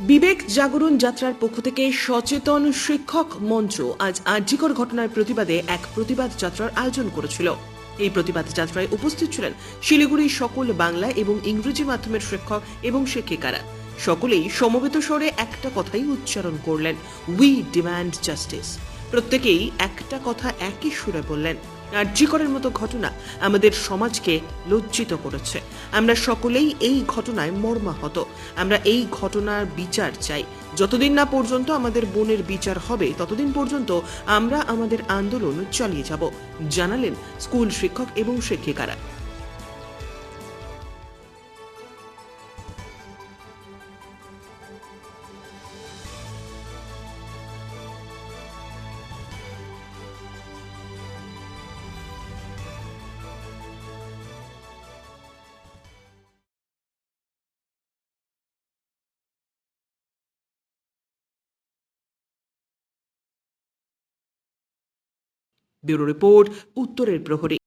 বিবেক জাগরণ যাত্রার পক্ষ থেকে সচেতন শিক্ষক মঞ্চ আজ আর্যিকর ঘটনার প্রতিবাদে এক প্রতিবাদ যাত্রার আয়োজন করেছিল। এই প্রতিবাদ যাত্রায় উপস্থিত ছিলেন শিলিগুড়ির সকল বাংলা এবং ইংরেজি মাধ্যমের শিক্ষক এবং শিক্ষিকারা। সকলেই সমবেত স্বরে একটা কথাই উচ্চারণ করলেন উই ডিম্যান্ড জাস্টিস প্রত্যেকেই একটা কথা একই সুরে বললেন আর্যিকরের মতো ঘটনা আমাদের সমাজকে লজ্জিত করেছে। আমরা সকলেই এই ঘটনায় মর্মাহত। আমরা এই ঘটনার বিচার চাই। যতদিন না পর্যন্ত আমাদের বোনের বিচার হবে, ততদিন পর্যন্ত আমরা আমাদের আন্দোলন চালিয়ে যাব। জানালেন স্কুল শিক্ষক এবং শিক্ষিকারা। ব্যুরো রিপোর্ট উত্তরের প্রহরী